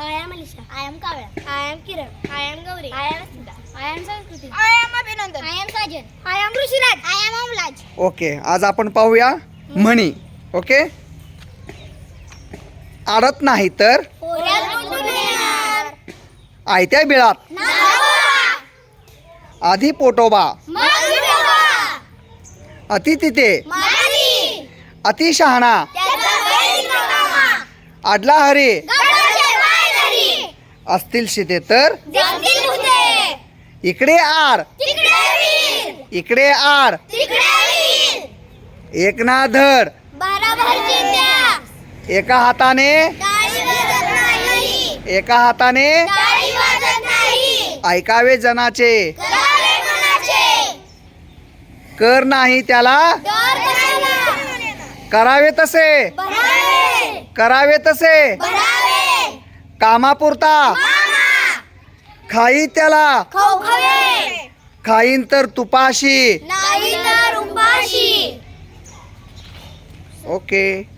I am Alisha I am Kavya I am Kiran I am Gauri I am Asmita I am Sanskruti I am Abhinandan I am Sajan I am Rishiraj I am Amlaj okay आज आपण पाहूया म्हणी okay आडत नाही तर आयत्या बिळात आधी पोटोबा अति तिथे अति शहाणा आडला हरे असतील शिते तर? इकडे आड इकडे आड एक ना धड. एका हाताने? एका हाताने? ऐकावे जनाचे. कर नाही त्याला. करावे तसे. करावे तसे. कामापुरता. खाई त्याला. खाईन तर तुपाशी. ओके.